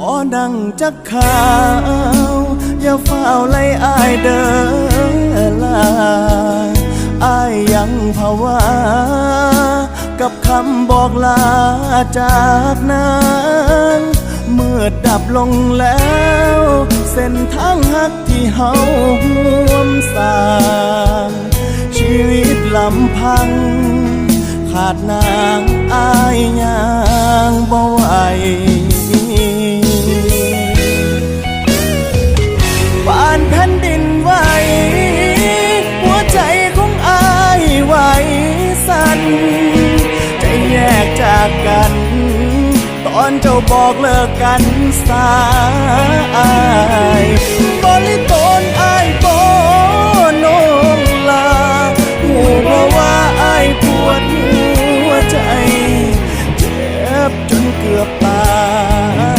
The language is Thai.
อนั่งจักขาว อย่าเฝ้าไล่อายเดินลาอายยังภาวากับคำบอกลาจากนั้นเมื่อดับลงแล้ว เส้นทางหักที่เฮาห่วมสางชีวิตลำพัง ขาดนางอายยางบ่ไหวันใจแยกจากกัน ตอนเจ้าบอกเลิกกันสายบริตนอายโบนงลาหูเพราะว่าอายปวดหัวใจ เจ็บจนเกือบต